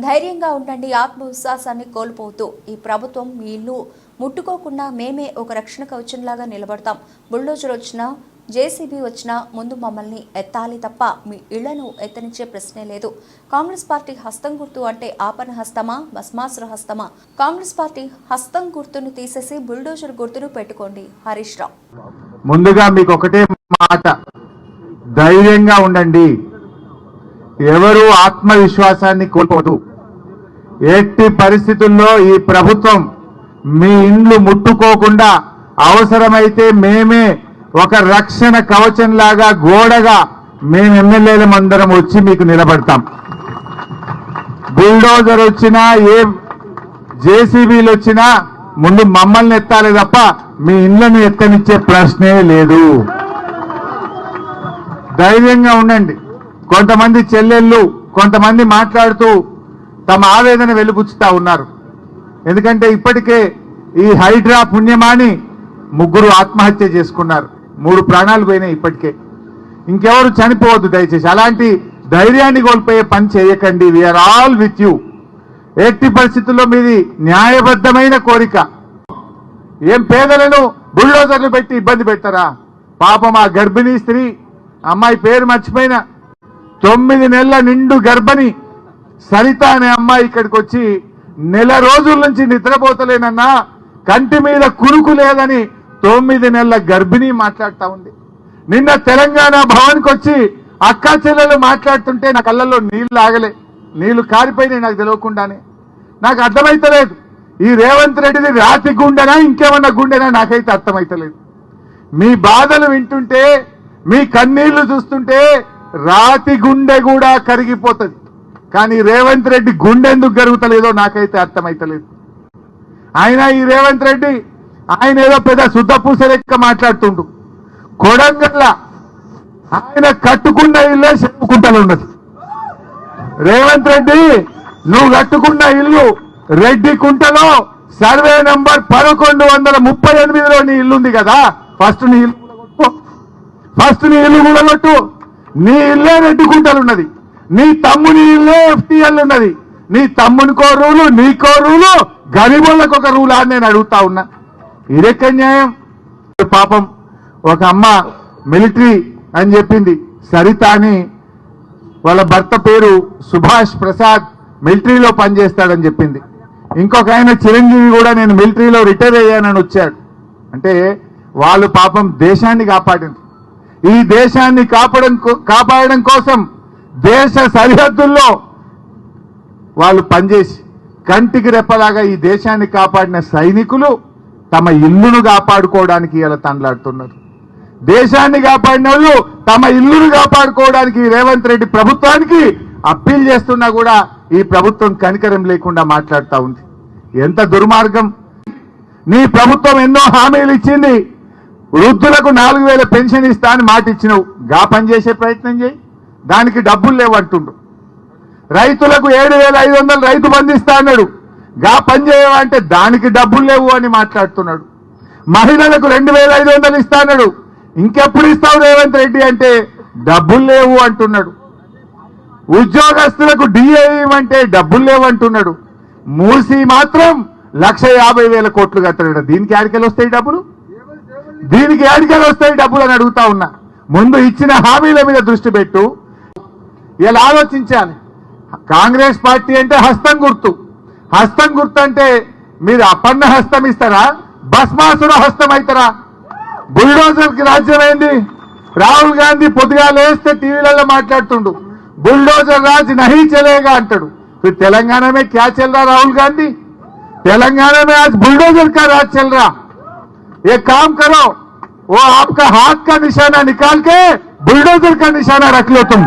ధైర్యంగా ఉండండి ఆత్మవిశ్వాసాన్ని కోల్పోతూ ఈ ప్రభుత్వం మీ ఇల్లు ముట్టుకోకుండా మేమే ఒక రక్షణ కవచంలాగా నిలబడతాం. బుల్డోజర్ వచ్చినా జేసీబీ వచ్చినా ముందు మమ్మల్ని ఎత్తాలి తప్ప మీ ఇళ్ళను ఎత్తనిచ్చే ప్రశ్నే లేదు. కాంగ్రెస్ పార్టీ హస్తం గుర్తు అంటే ఆపన హస్తమా భస్మాసుర హస్తమా? కాంగ్రెస్ పార్టీ హస్తం గుర్తును తీసేసి బుల్డోజర్ గుర్తును పెట్టుకోండి. హరీష్ రావు. ముందుగా మీకు ఒకటే మాట. ధైర్యంగా ఉండండి. ఎవరు ఆత్మవిశ్వాసాన్ని కోల్పోదు ఎట్టి పరిస్థితుల్లో ఈ ప్రభుత్వం మీ ఇండ్లు ముట్టుకోకుండా అవసరమైతే మేమే ఒక రక్షణ కవచంలాగా గోడగా మేము ఎమ్మెల్యేలం అందరం వచ్చి మీకు నిలబడతాం. బుల్డోజర్ వచ్చినా ఏ జేసీబీలు వచ్చినా ముందు మమ్మల్ని ఎత్తాలి తప్ప మీ ఇండ్లను ఎత్తనిచ్చే ప్రశ్నే లేదు. ధైర్యంగా ఉండండి. కొంతమంది చెల్లెళ్ళు కొంతమంది మాట్లాడుతూ తమ ఆవేదన వెలుబుచ్చుతా ఉన్నారు. ఎందుకంటే ఇప్పటికే ఈ హైడ్రా పుణ్యమాని ముగ్గురు ఆత్మహత్య చేసుకున్నారు. మూడు ప్రాణాలు పోయినాయి ఇప్పటికే. ఇంకెవరు చనిపోవద్దు దయచేసి. అలాంటి ధైర్యాన్ని కోల్పోయే పని చేయకండి. వీఆర్ ఆల్ విత్ యూ ఎట్టి పరిస్థితుల్లో మీది న్యాయబద్ధమైన కోరిక. ఏం పేదలను బుల్డోజర్లు పెట్టి ఇబ్బంది పెడతారా? పాపం ఆ గర్భిణీ స్త్రీ అమ్మాయి పేరు మర్చిపోయిన తొమ్మిది నెలల నిండు గర్భిణి సరిత అనే అమ్మాయి ఇక్కడికి వచ్చి నెల రోజుల నుంచి నిద్రపోతలేనన్నా కంటి మీద కురుకు లేదని తొమ్మిది నెలల గర్భిణి మాట్లాడుతూ ఉంది. నిన్న తెలంగాణ భవన్కి వచ్చి అక్కా చెల్లెలు మాట్లాడుతుంటే నా కళ్ళల్లో నీళ్ళు ఆగలే. నీళ్ళు కారిపోయినాయి నాకు తెలియకుండానే. నాకు అర్థమైతలేదు. ఈ రేవంత్ రెడ్డిది రాతి గుండెనా ఇంకేమన్నా గుండెనా నాకైతే అర్థమైతలేదు. మీ బాధలు వింటుంటే మీ కన్నీళ్ళు చూస్తుంటే రాతి గుండె కూడా కరిగిపోతుంది. కానీ రేవంత్ రెడ్డి గుండె ఎందుకు నాకైతే అర్థమైతలేదు. ఆయన ఈ రేవంత్ రెడ్డి ఆయన ఏదో పెద్ద శుద్ధ పూస లెక్క మాట్లాడుతుండు. కొడంగల్ల ఆయన కట్టుకున్న ఇల్లే చెప్పుకుంటలు ఉన్నది రేవంత్ రెడ్డి నువ్వు కట్టుకున్న ఇల్లు రెడ్డి కుంటలో సర్వే నంబర్ పదకొండు వందల ముప్పై ఎనిమిదిలో నీ ఇల్లుంది కదా ఫస్ట్ నీ ఇల్లు ఫస్ట్ నీ ఇల్లు కూడా కొట్టు. నీ ఇల్లే రెడ్డి కుంటలు ఉన్నది నీ తమ్ముని ఇల్లే ఎఫ్టీఎల్ ఉన్నది. నీ తమ్మునికో రూలు నీకో రూలు గరిబుళ్ళకు ఒక రూల్ అని నేను అడుగుతా ఉన్నా. ఇదెక్క న్యాయం? పాపం ఒక అమ్మ మిలిటరీ అని చెప్పింది. సరిత అని వాళ్ళ భర్త పేరు సుభాష్ ప్రసాద్ మిలిటరీలో పనిచేస్తాడని చెప్పింది. ఇంకొక ఆయన చిరంజీవి కూడా నేను మిలిటరీలో రిటైర్ అయ్యానని వచ్చాడు. అంటే వాళ్ళు పాపం దేశాన్ని కాపాడింది ఈ దేశాన్ని కాపాడడం కో- కాపాడడం కోసం దేశ సరిహద్దుల్లో వాళ్ళు పనిచేసి కంటికి రెప్పలాగా ఈ దేశాన్ని కాపాడిన సైనికులు తమ ఇల్లును కాపాడుకోవడానికి ఇలా తండ్లాడుతున్నారు. దేశాన్ని కాపాడిన వాళ్ళు తమ ఇల్లును కాపాడుకోవడానికి రేవంత్ రెడ్డి ప్రభుత్వానికి అప్పీల్ చేస్తున్నా కూడా ఈ ప్రభుత్వం కనికరం లేకుండా మాట్లాడుతూ ఉంది. ఎంత దుర్మార్గం. నీ ప్రభుత్వం ఎన్నో హామీలు ఇచ్చింది. వృద్ధులకు నాలుగు వేల పెన్షన్ ఇస్తా అని మాట ఇచ్చినావు గా పని చేసే ప్రయత్నం చేయి. దానికి డబ్బులు లేవంటుండు. రైతులకు ఏడు వేల ఐదు వందలు రైతు బంధిస్తా ఇస్తా అన్నాడు. గా పని చేయవంటే దానికి డబ్బులు లేవు అని మాట్లాడుతున్నాడు. మహిళలకు రెండు వేల ఐదు వందలు ఇస్తా అన్నాడు. ఇంకెప్పుడు ఇస్తావు రేవంత్ రెడ్డి అంటే డబ్బులు లేవు అంటున్నాడు. ఉద్యోగస్తులకు డిఏ అంటే డబ్బులు లేవు అంటున్నాడు. మూసి మాత్రం లక్ష యాభై వేల కోట్లు కట్టాడు దీనికి ఆడికలు వస్తాయి డబ్బులు? దీనికి ఆడికలు వస్తాయి డబ్బులు అని అడుగుతా ఉన్నా. ముందు ఇచ్చిన హామీల మీద దృష్టి పెట్టు. ఇలా ఆలోచించాలి కాంగ్రెస్ పార్టీ అంటే హస్తం గుర్తు హస్తం గుర్తు అంటే మీరు అపన్న హస్తం ఇస్తారా భస్మాసుర హస్తం అవుతారా బుల్డోజర్ కి రాజ్యం ఏంది రాహుల్ గాంధీ పొద్దుగా లేస్తే టీవీలలో మాట్లాడుతుండు बुलडोजर राज नहीं चलेगा అంటాడు फिर तेलंगाना में क्या चल रहा राहुल गांधी तेलंगाना में आज बुलडोजर का राज चल रहा ये काम करो वो आपका हाथ का निशाना निकाल के बुलडोजर का निशाना रख लो तुम